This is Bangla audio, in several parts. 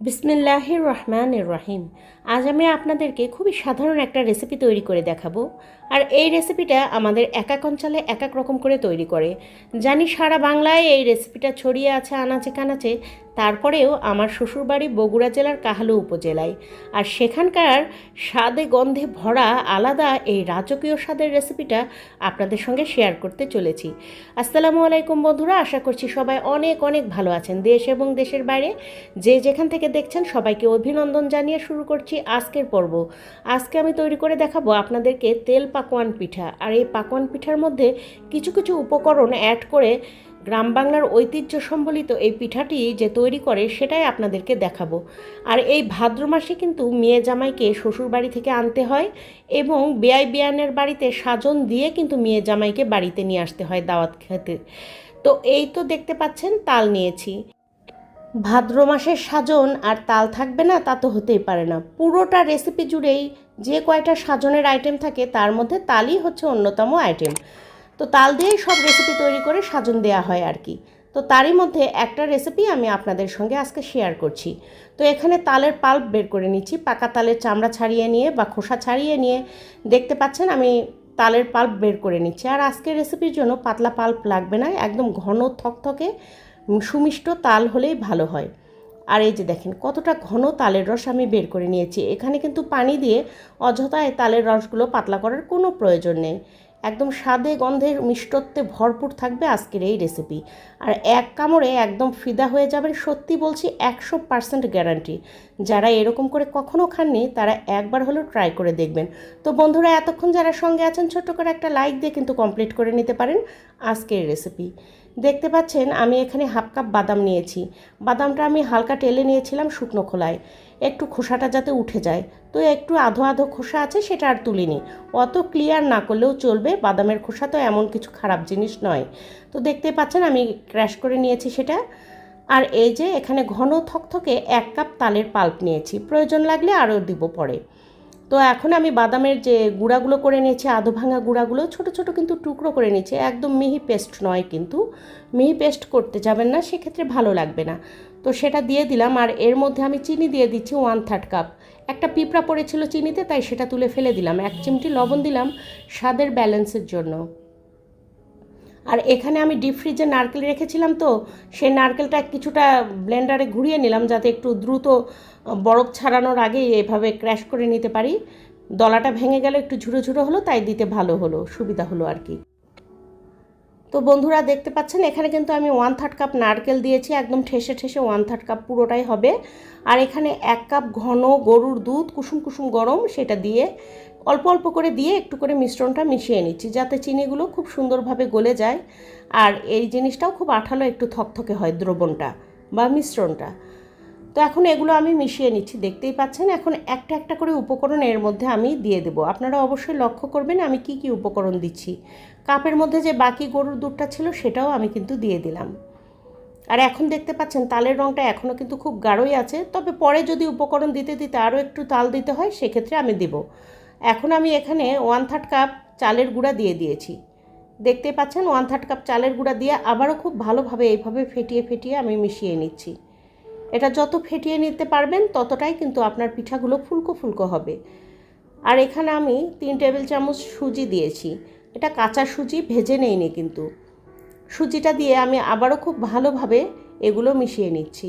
বিসমিল্লাহির রহমান রহিম। আজ আমি আপনাদেরকে খুবই সাধারণ একটা রেসিপি তৈরি করে দেখাবো। আর এই রেসিপিটা আমাদের এক এক অঞ্চলে এক এক রকম করে তৈরি করে। জানি সারা বাংলায় এই রেসিপিটা ছড়িয়ে আছে, আনাচে কানাচে। তারপরেও আমার শ্বশুরবাড়ি বগুড়া জেলার কাহালু উপজেলায়। আর সেখানকার স্বাদে গন্ধে ভরা আলাদা এই রাজকীয় স্বাদের রেসিপিটা আপনাদের সঙ্গে শেয়ার করতে চলেছি। আসসালামু আলাইকুম বন্ধুরা, আশা করছি সবাই অনেক অনেক ভালো আছেন দেশ এবং দেশের বাইরে। যে যেখান থেকে দেখছেন সবাইকে অভিনন্দন জানিয়ে শুরু করছি আজকের পর্ব। আজকে আমি তৈরি করে দেখাবো আপনাদেরকে তেল পাকোয়ান পিঠা। আর এই পাকোয়ান পিঠার মধ্যে কিছু কিছু উপকরণ অ্যাড করে গ্রাম বাংলার ঐতিহ্য সম্বলিত এই পিঠাটি যে তৈরি করে সেটাই আপনাদেরকে দেখাবো। আর এই ভাদ্র মাসে কিন্তু মেয়ে জামাইকে শ্বশুর বাড়ি থেকে আনতে হয় এবং বেয়াই বিয়ানের বাড়িতে সাজন দিয়ে কিন্তু মেয়ে জামাইকে বাড়িতে নিয়ে আসতে হয় দাওয়াত খেতে। তো এই তো দেখতে পাচ্ছেন, তাল নিয়েছি। ভাদ্র মাসের সাজন আর তাল থাকবে না, তা তো হতেই পারে না। পুরোটা রেসিপি জুড়েই যে কয়টা সাজনের আইটেম থাকে, তার মধ্যে তালই হচ্ছে অন্যতম আইটেম তো তাল দিয়েই সব রেসিপি তৈরি করে সাজন দেওয়া হয় আর কি। তো তারই মধ্যে একটা রেসিপি আমি আপনাদের সঙ্গে আজকে শেয়ার করছি। তো এখানে তালের পাল্প বের করে নিচ্ছি, পাকা তালের চামড়া ছাড়িয়ে নিয়ে বা খোসা ছাড়িয়ে নিয়ে দেখতে পাচ্ছেন আমি তালের পাল্প বের করে নিচ্ছি। আর আজকের রেসিপির জন্য পাতলা পাল্প লাগবে না, একদম ঘন থকথকে সুমিষ্ট তাল হলেই ভালো হয়। আর এই যে দেখেন কতটা ঘন তালের রস আমি বের করে নিয়েছি। এখানে কিন্তু পানি দিয়ে অযথায় তালের রসগুলো পাতলা করার কোনো প্রয়োজন নেই। একদম স্বাদে গন্ধের মিষ্টত্বে ভরপুর থাকবে আজকের এই রেসিপি আর এক কামড়ে একদম ফিদা হয়ে যাবেন সত্যি বলছি একশো পার্সেন্ট গ্যারান্টি যারা এরকম করে কখনও খাননি, তারা একবার হলেও ট্রাই করে দেখবেন। তো বন্ধুরা, এতক্ষণ যারা সঙ্গে আছেন, ছোট্ট করে একটা লাইক দিয়ে কিন্তু কমপ্লিট করে নিতে পারেন আজকের রেসিপি দেখতে পাচ্ছেন, আমি এখানে হাফ কাপ বাদাম নিয়েছি। বাদামটা আমি হালকা টেলে নিয়েছিলাম শুকনো খোলায়। একটু খোসাটা যাতে উঠে যায়। তো একটু আধো আধো খোসা আছে, সেটা আর তুলিনি। অত ক্লিয়ার না করলেও চলবে, বাদামের খোসা তো এমন কিছু খারাপ জিনিস নয়। তো দেখতে পাচ্ছেন, আমি ক্র্যাশ করে নিয়েছি সেটা। আর এই যে, এখানে ঘন থকথকে এক কাপ তালের পাল্প নিয়েছি। প্রয়োজন লাগলে আরও দিব পরে। তো এখন আমি বাদামের যে গুঁড়াগুলো করে নিয়েছি আধো ভাঙা গুঁড়াগুলো, ছোট ছোট কিন্তু টুকরো করে নিয়েছি, একদম মিহি পেস্ট নয় কিন্তু। মিহি পেস্ট করতে যাবেন না, সেক্ষেত্রে ভালো লাগবে না। তো সেটা দিয়ে দিলাম, আর এর মধ্যে আমি চিনি দিয়ে দিচ্ছি ওয়ান থার্ড কাপ একটা পিঁপড়া পড়েছিল চিনিতে, তাই সেটা তুলে ফেলে দিলাম। এক চিমটি লবণ দিলাম স্বাদের ব্যালেন্সের জন্য। আর এখানে আমি ডিপ ফ্রিজে নারকেল রেখেছিলাম তো, সেই নারকেলটা কিছুটা ব্লেন্ডারে ঘুরিয়ে নিলাম যাতে একটু দ্রুত বরফ ছাড়ানোর আগে এভাবে ক্র্যাশ করে নিতে পারি। দলাটা ভেঙে গেলে, একটু ঝুড়ো ঝুড়ো হলো, তাই দিতে ভালো হলো, সুবিধা হলো আর কি। তো বন্ধুরা দেখতে পাচ্ছেন, এখানে কিন্তু আমি ওয়ান থার্ড কাপ নারকেল দিয়েছি, একদম ঠেসে ঠেসে ওয়ান থার্ড কাপ পুরোটাই হবে। আর এখানে এক কাপ ঘন গরুর দুধ, কুসুম কুসুম গরম, সেটা দিয়ে অল্প অল্প করে দিয়ে একটু করে মিশ্রণটা মিশিয়ে নিচ্ছি, যাতে চিনিগুলো খুব সুন্দরভাবে গলে যায়। আর এই জিনিসটাও খুব আঠালো একটু থকথকে হয় দ্রবণটা বা মিশ্রণটা। তো এখন এগুলো আমি মিশিয়ে নিচ্ছি, দেখতেই পাচ্ছেন। এখন একটা একটা করে উপকরণ এর মধ্যে আমি দিয়ে দেবো। আপনারা অবশ্যই লক্ষ্য করবেন আমি কি কি উপকরণ দিচ্ছি। কাপের মধ্যে যে বাকি গরুর দুধটা ছিল সেটাও আমি কিন্তু দিয়ে দিলাম। আর এখন দেখতে পাচ্ছেন তালের রঙটা এখনও কিন্তু খুব গাঢ়ই আছে। তবে পরে যদি উপকরণ দিতে দিতে আরও একটু তাল দিতে হয়, সেক্ষেত্রে আমি দেব। এখন আমি এখানে ওয়ান থার্ড কাপ চালের গুঁড়া দিয়ে দিয়েছি। দেখতে পাচ্ছেন ওয়ান থার্ড কাপ চালের গুঁড়া দিয়ে আবারও খুব ভালোভাবে এইভাবে ফেটিয়ে ফেটিয়ে আমি মিশিয়ে নিচ্ছি। এটা যত ফেটিয়ে নিতে পারবেন, ততটাই কিন্তু আপনার পিঠাগুলো ফুলকো ফুলকো হবে। আর এখানে আমি তিন টেবিল চামচ সুজি দিয়েছি। এটা কাঁচা সুজি, ভেজে নেইনি কিন্তু। সুজিটা দিয়ে আমি আবারও খুব ভালোভাবে এগুলো মিশিয়ে নিচ্ছি।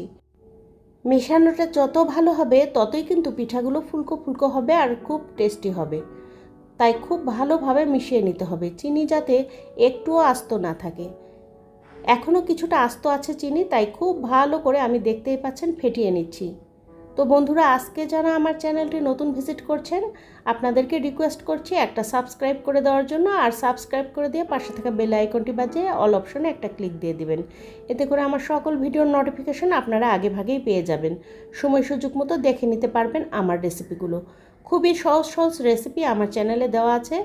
মেশানোটা যত ভালো হবে, ততই কিন্তু পিঠাগুলো ফুলকো ফুলকো হবে আর খুব টেস্টি হবে। তাই খুব ভালোভাবে মিশিয়ে নিতে হবে চিনি যাতে একটুও আস্ত না থাকে। এখনও কিছুটা আস্ত আছে চিনি, তাই খুব ভালো করে আমি দেখতেই পাচ্ছেন, ফেটিয়ে নিচ্ছি। তো বন্ধুরা, আজকে যারা আমার চ্যানেলটি নতুন ভিজিট করছেন, আপনাদেরকে রিকোয়েস্ট করছি একটা সাবস্ক্রাইব করে দেওয়ার জন্য। আর সাবস্ক্রাইব করে দিয়ে পাশে থাকা বেল আইকনটি বাজিয়ে অল অপশনে একটা ক্লিক দিয়ে দিবেন। এতে করে আমার সকল ভিডিওর নোটিফিকেশন আপনারা আগে ভাগেই পেয়ে যাবেন। সময় সুযোগ মতো দেখে নিতে পারবেন আমার রেসিপিগুলো খুবই সহজ সহজ রেসিপি আমার চ্যানেলে দেওয়া আছে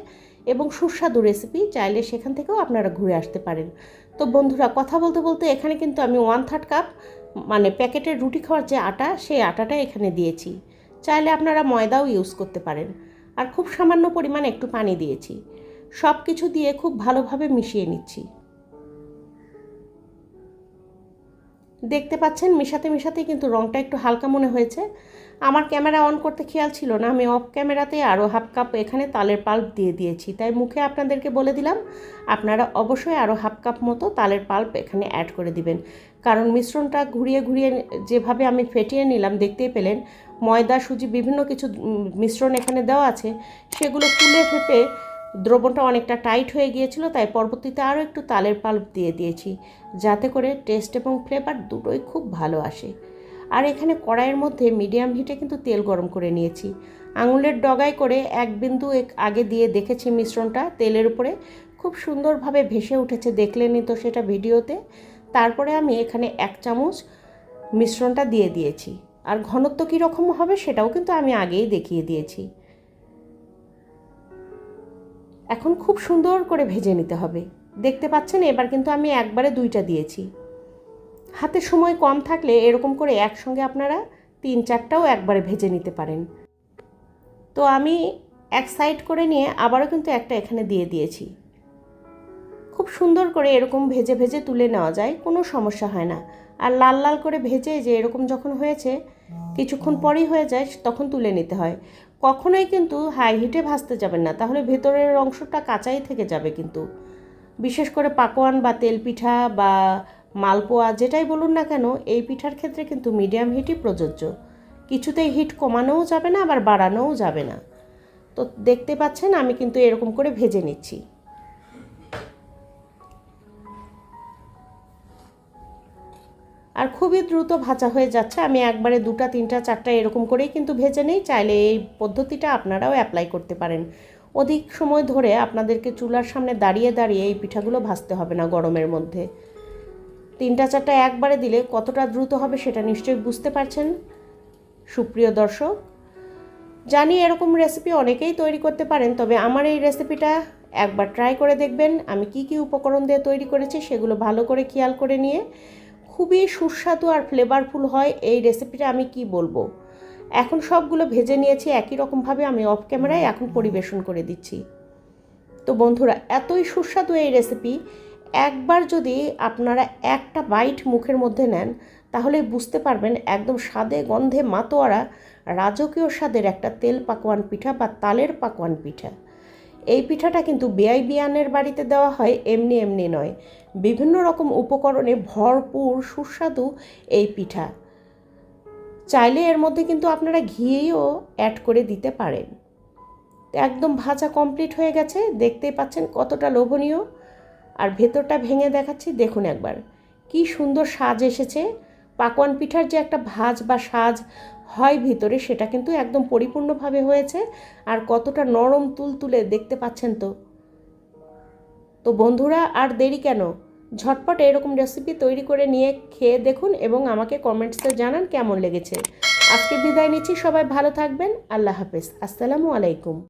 এবং সুস্বাদু রেসিপি চাইলে সেখান থেকেও আপনারা ঘুরে আসতে পারেন। তো বন্ধুরা, কথা বলতে বলতে এখানে কিন্তু আমি ওয়ান থার্ড কাপ মানে প্যাকেটের রুটি খাওয়ার যে আটা, সেই আটাটা এখানে দিয়েছি। চাইলে আপনারা ময়দাও ইউজ করতে পারেন। আর খুব সামান্য পরিমাণ একটু পানি দিয়েছি। সব কিছু দিয়ে খুব ভালোভাবে মিশিয়ে নিচ্ছি। দেখতে পাচ্ছেন, মিশাতে মিশাতে কিন্তু রঙটা একটু হালকা মনে হয়েছে। আমার ক্যামেরা অন করতে খেয়াল ছিল না, আমি অফ ক্যামেরাতে আরও হাফ কাপ এখানে তালের পাল্প দিয়ে দিয়েছি। তাই মুখে আপনাদেরকে বলে দিলাম, আপনারা অবশ্যই আরও হাফ কাপ মতো তালের পাল্প এখানে অ্যাড করে দিবেন। কারণ মিশ্রণটা ঘুরিয়ে ঘুরিয়ে যেভাবে আমি ফেটিয়ে নিলাম, দেখতেই পেলেন, ময়দা, সুজি, বিভিন্ন কিছু মিশ্রণ এখানে দেওয়া আছে, সেগুলো ফুলে ফেপে দ্রবণটা অনেকটা টাইট হয়ে গিয়েছিল, তাই পরবর্তীতে আরও একটু তালের পাল্প দিয়ে দিয়েছি, যাতে করে টেস্ট এবং ফ্লেভার দুটোই খুব ভালো আসে। আর এখানে কড়াইয়ের মধ্যে মিডিয়াম হিটে কিন্তু তেল গরম করে নিয়েছি। আঙুলের ডগায় করে এক বিন্দু এক আগে দিয়ে দেখেছি মিশ্রণটা, তেলের উপরে খুব সুন্দরভাবে ভেসে উঠেছে, দেখলেনই তো সেটা ভিডিওতে। তারপরে আমি এখানে এক চামচ মিশ্রণটা দিয়ে দিয়েছি। আর ঘনত্ব কীরকম হবে সেটাও কিন্তু আমি আগেই দেখিয়ে দিয়েছি। এখন খুব সুন্দর করে ভেজে নিতে হবে। দেখতে পাচ্ছেন, এবার কিন্তু আমি একবারে দুইটা দিয়েছি। হাতে সময় কম থাকলে এরকম করে একসঙ্গে আপনারা তিন চারটাও একবারে ভেজে নিতে পারেন। তো আমি এক সাইড করে নিয়ে আবারও কিন্তু একটা এখানে দিয়ে দিয়েছি। খুব সুন্দর করে এরকম ভেজে ভেজে তুলে নেওয়া যায়, কোনো সমস্যা হয় না। আর লাল লাল করে ভেজে যে এরকম যখন হয়েছে, কিছুক্ষণ পরেই হয়ে যায়, তখন তুলে নিতে হয়। কখনোই কিন্তু হাই হিটে ভাজতে যাবেন না। তাহলে ভেতরের অংশটা কাঁচাই থেকে যাবে কিন্তু। বিশেষ করে পাকোয়ান বা তেল পিঠা বা মালপোয়া যেটাই বলুন না কেন, এই পিঠার ক্ষেত্রে কিন্তু মিডিয়াম হিটই প্রযোজ্য। কিছুতেই হিট কমানোও যাবে না, আবার বাড়ানোও যাবে না। তো দেখতে পাচ্ছেন আমি কিন্তু এরকম করে ভেজে নিচ্ছি। আর খুবই দ্রুত ভাজা হয়ে যাচ্ছে। আমি একবারে দুটা, তিনটা, চারটা এরকম করেই কিন্তু ভেজে নেই। চাইলে এই পদ্ধতিটা আপনারাও অ্যাপ্লাই করতে পারেন। অধিক সময় ধরে আপনাদেরকে চুলার সামনে দাঁড়িয়ে দাঁড়িয়ে এই পিঠাগুলো ভাজতে হবে না গরমের মধ্যে। তিনটা, চারটা একবারে দিলে কতটা দ্রুত হবে সেটা নিশ্চয়ই বুঝতে পারছেন। সুপ্রিয় দর্শক, জানি এরকম রেসিপি অনেকেই তৈরি করতে পারেন, তবে আমার এই রেসিপিটা একবার ট্রাই করে দেখবেন। আমি কি কি উপকরণ দিয়ে তৈরি করেছি সেগুলো ভালো করে খেয়াল করে নিয়ে খুবই সুস্বাদু আর ফ্লেভারফুল হয়। এই রেসিপিটা আমি কি বলব? এখন সবগুলো ভেজে নিয়েছি, একই রকমভাবে আমি অফ ক্যামেরায় এখন পরিবেশন করে দিচ্ছি। তো বন্ধুরা, এতই সুস্বাদু এই রেসিপি একবার যদি আপনারা একটা বাইট মুখের মধ্যে নেন, তাহলে বুঝতে পারবেন একদম স্বাদে, গন্ধে মাতোয়ারা, রাজকীয় স্বাদের একটা তেল পাকোয়ান পিঠা বা তালের পাকোয়ান পিঠা। এই পিঠাটা কিন্তু বেআই বিয়ানের বাড়িতে দেওয়া হয় এমনি এমনি নয়। বিভিন্ন রকম উপকরণে ভরপুর, সুস্বাদু এই পিঠা। চাইলে এর মধ্যে কিন্তু আপনারা ঘিয়েও অ্যাড করে দিতে পারেন। একদম ভাজা কমপ্লিট হয়ে গেছে, দেখতেই পাচ্ছেন কতটা লোভনীয়। আর ভেতরটা ভেঙে দেখাচ্ছি, দেখুন একবার। কি সুন্দর সাজ এসেছে। পাকোয়ান পিঠার যে একটা ভাজ বা সাজ হয় ভিতরে, সেটা কিন্তু একদম পরিপূর্ণভাবে হয়েছে। আর কতটা নরম তুল তুলে দেখতে পাচ্ছেন তো। তো বন্ধুরা, আর দেরি কেন? ঝটপট এরকম রেসিপি তৈরি করে নিয়ে খেয়ে দেখুন এবং আমাকে কমেন্টসে জানান কেমন লেগেছে। আজকে বিদায় নিচ্ছি, সবাই ভালো থাকবেন, আল্লাহ হাফেজ, আসসালামু আলাইকুম।